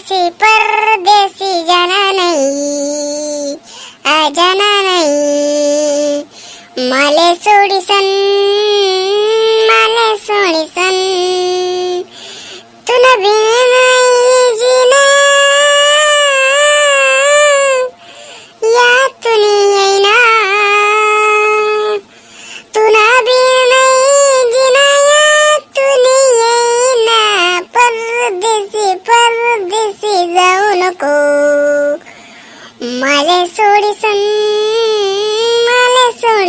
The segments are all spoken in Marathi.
பரதேசி பரதேசி ஜனனை அஜனனை மலை சுடி சன்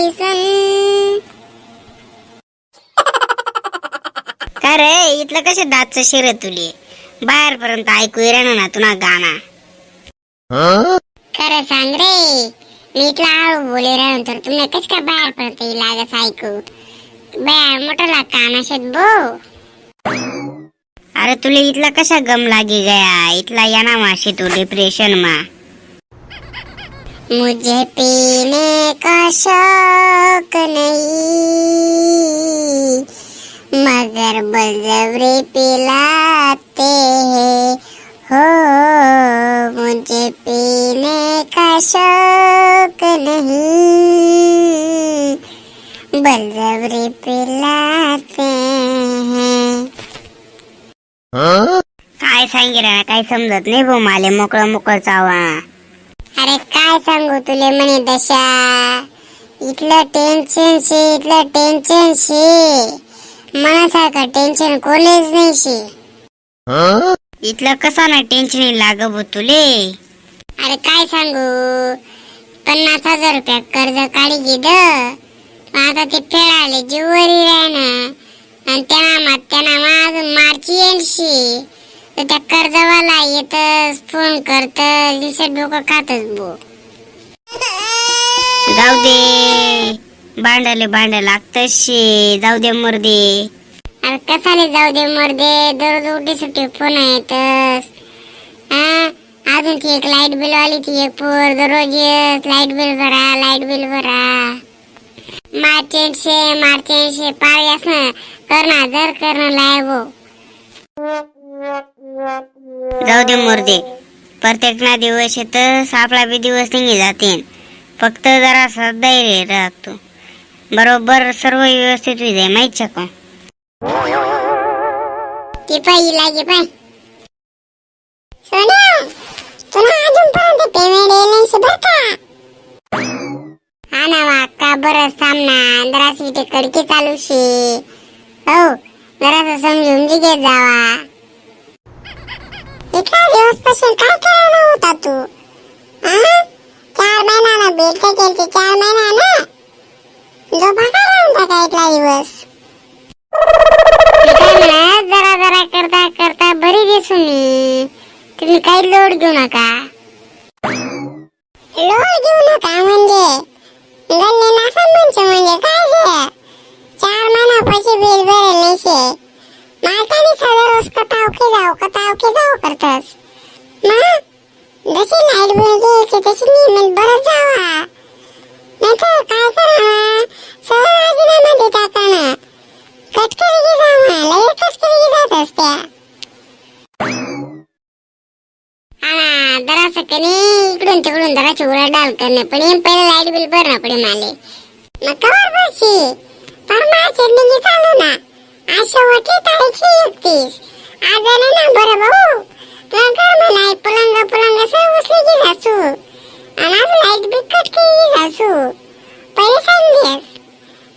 सन का रे इथलं कसे दातचं शिर तुले? बाहेरपर्यंत ऐकू येणार ना तुला गाणं. खरं सांग रे मी इथला हळू बोले राहून तर तुम्ही कस काय बाहेर पडते लागस ऐकू? बाहेर मोठला कानाशेत बो. अरे तुला इथला कशा गम लागी गया? इथला याना माशी तू डिप्रेशन मा. मुझे पीने का शौक नहीं। मगर बलजबरी पिलाते हैं। हो मुझे पीने का शौक नहीं। बलजबरी पिलाते हैं। काय सांगे रे काही समजत नाही भाऊ माले मोकळं मोकळं चावा. अरे काय सांगू तुले म्हणे दशा? इथलं टेन्शन शे इथलं टेन्शन शे. मनासारखं टेन्शन कोणीच नाही शे. इथलं कसा ना टेन्शन लाग तुले? अरे काय सांगू? पन्नास हजार रुपया कर्ज काढी घेद आता ते फेडाले जीवरी राहना. आणि त्यांना मात त्यांना मा अजून मार्ची येईलशी तर त्या कर्जवाला येत फोन करत दिवसात डोकं खातच बो जाऊ दे. भांडाले भांड लागतशी जाऊ दे मुर्दे. अरे कसाले जाऊ दे मुर्दे? दररोज उठी सुट्टी फोन येतस हा अजून ती एक लाइट बिल वाली ती एक पोर. दररोज लाइट बिल भरा लाइट बिल भरा. मार्चेंटशे मार्चेंटशे पाळी असं करणं जर करणं लाय भो. जाऊ दे मुर्दे. प्रत्येक ना दिवस येतस आपला बी दिवस निघे जाते फक्त जरा धैर्य राहतो. बरोबर सर्व व्यवस्थित होईल जाय माहीत का ती पाहिजे लागे पाय. तुला अजूनपर्यंत पेमेंट येईल नाही का? हा ना वा बरं सामना? कडकी चालू शे हो जरास समजून घे जावा. इतका दिवसपासून काय करायला होता तू हा? चार महिन्याला भेट काय केली चार महिना ना झोपा काय होता का इथला दिवस मी काय म्हणत जरा जरा करता करता बरी दिसून ये. तुम्ही काही लोड घेऊ नका लोड घेऊ नका म्हणजे गल्ली नासा म्हणजे म्हणजे काय जे चार महिना पैसे बिल भरेल नाही शे मालकाने सगळं रोज कताव की जाऊ कताव की जाऊ करतस. मा जशी लाइट बिल घ्यायची तशी नियमित बरं जावा. नाहीतर काय करावा? सरळ राजीनामा देता काना कटकरी की जावा लय कटकरी की जात असत्या. हा जरासं कनी इकडून तिकडून जराची उडा डाल करणे पण हे पहिले लाइट बिल भरणं पडे माले. मग कवर भरशी परमाचे चालू ना. आज शेवटची तारीखची एकतीस. आज आहे ना बरं भाऊ? नंतर मला पलंग पलंग सर्व उचली की सासू. आणि आज लाइट बी कट केली सासू. पहिले सांगेस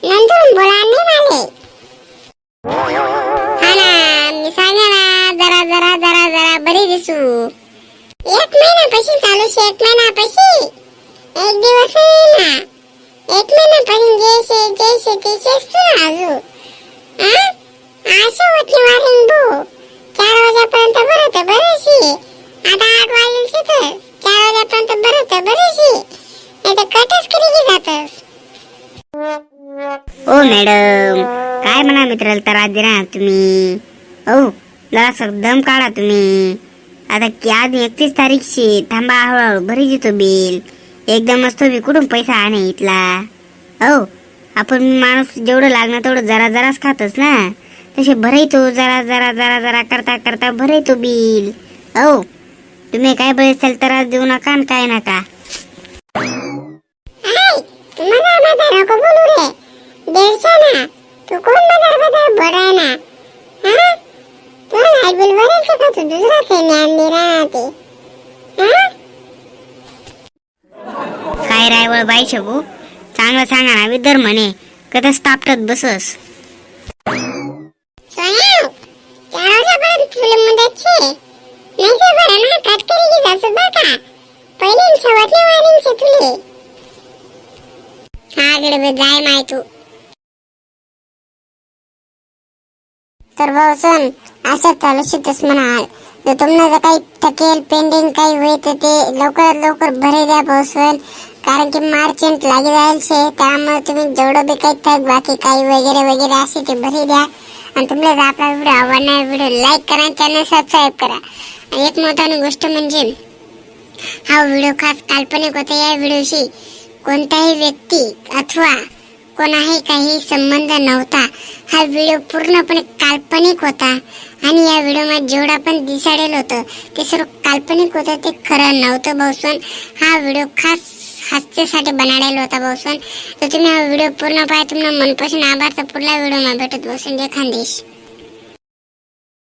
नंतर बोला नाही माले हा ना मी सांगा ना जरा जरा जरा जरा बरी दिसू. एक महिन्यापाशी चालू शे एक महिन्यापाशी. एक दिवस नाही ना. एक महिन्यापासून जैसे जैसे तसेच तू राजू हा असं होती वारीन भो चार वाजेपर्यंत बरं तर आता आठ वाजेल तर चार वाजेपर्यंत बरं तर बरेशी. नाही तर कटच करी की जातस? ओ मॅडम. काय म्हणा मित्राला त्रास देणार तुम्ही. हो जरा दम काढा तुम्ही. आता की आज एकतीस तारीखशी. थांबा हळूहळू. भरी देतो बिल. एकदम असतो मी कुठून पैसा आणे इथला? हो आपण माणूस जेवढं लागणार तेवढं जरा जराच खातच ना? तसे भरायतो जरा जरा जरा जरा करता करता भरायतो बिल. हो तुम्ही काय बरेच त्रास देऊ नका आणि काय नका? तू ना कोण हा? बिल का? तू दुसरा राहते. काय रायवळ बाई शबू चांगलं सांगा ना विदर म्हणे. कधीच तापटत बसस. सोन्या चार वाजेपर्यंत तुला तू. तर भाऊ सण असं चालू शिकतस म्हणाल. जर तुम्हाला जर काही थकेल पेंडिंग काही होईल तर ते लवकरात लवकर भरे द्या भाऊसन कारण की मार्च एंड लागे जाईल शे त्यामुळे तुम्ही जेवढं बी काही थक बाकी काही वगैरे वगैरे असे ते भरे द्या. आणि तुम्हाला जर आपला व्हिडिओ आवडणार व्हिडिओ लाईक करा चॅनल सबस्क्राईब करा. आणि एक महत्वाची गोष्ट म्हणजे हा व्हिडिओ खास काल्पनिक होता. या व्हिडिओशी कोणताही व्यक्ती अथवा कोणाही काही संबंध नव्हता. हा व्हिडिओ पूर्णपणे काल्पनिक होता आणि या व्हिडिओमध्ये जेवढं पण दिसाडेल होतं ते सर्व काल्पनिक होतं ते खरं नव्हतं भाऊसन हा व्हिडिओ खास हास्यासाठी बनाडेल होता भाऊसन तर तुम्ही हा व्हिडिओ पूर्ण पाहा तुम्हाला मनपासून आभार. तर पुढल्या व्हिडिओमध्ये भेटत भाऊसन जय खानदेश.